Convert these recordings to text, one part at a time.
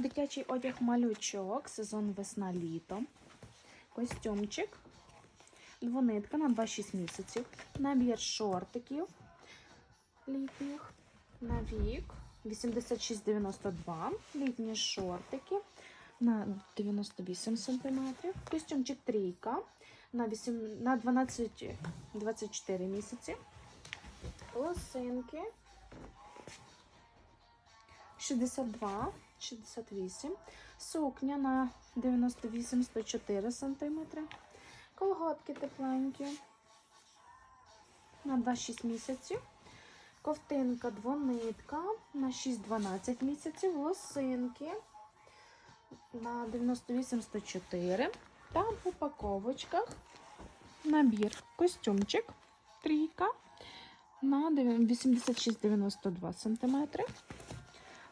Дитячий одяг малючок, сезон весна-літо. Костюмчик. Двонитка на 2-6 місяців. Набір шортиків літніх на вік 86,92. Літні шортики на 98 см. Костюмчик трійка на, 8, на 12-24 місяці. Лосинки 62, 68. Сукня на 98-104 см. Колготки тепленькі на 2-6 місяців. Ковтинка двонитка на 6-12 місяців. Лосинки на 98-104. Та в упаковочках набір костюмчик трійка на 86-92 см.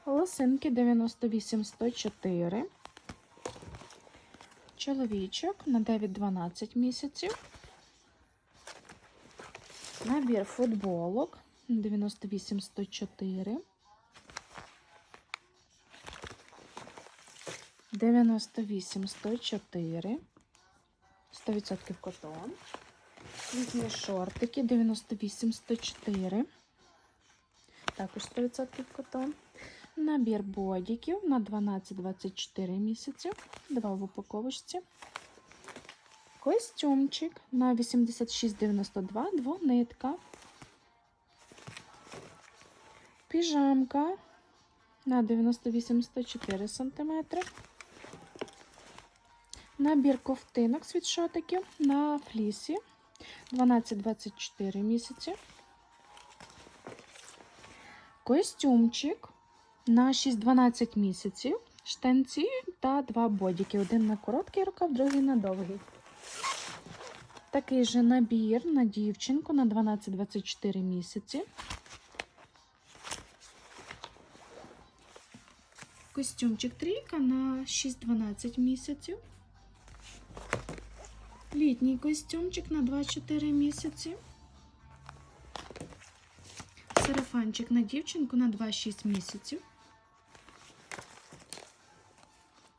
Лосинки 98-104. Чоловічок на 9-12 місяців. Набір футболок 98-104. 98-104. 100% котон. Літні шортики 98-104. Також 100% котон. Набір бодіків на 12-24 місяці. Два в упаковочці. Костюмчик на 86,92, двонитка. Піжамка на 98-104 см. Набір ковтинок світшотиків на флісі 12-24 місяці. Костюмчик на 6-12 місяців. Штанці та два бодіки. Один на короткий рукав, другий на довгий. Такий же набір на дівчинку на 12-24 місяці. Костюмчик трійка на 6-12 місяців. Літній костюмчик на 2-4 місяці. Сарафанчик на дівчинку на 2-6 місяців.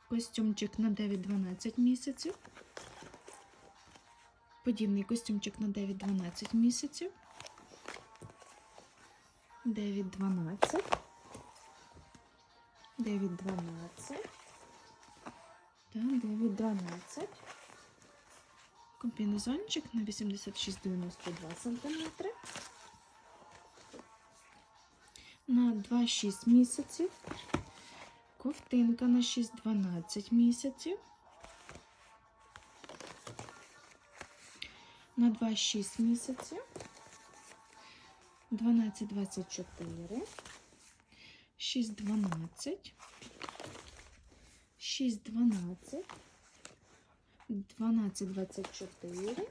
Костюмчик на 9-12 місяців. Подібний костюмчик на 9-12 місяців. 9-12. 9-12. Та 9-12. Комбінезончик на 86-92 см. На 2-6 місяців. Ковтинка на 6-12 місяців. На 2-6 місяців. 12-24. 6-12. 6-12. 12-24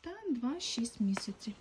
та 2-6 місяців.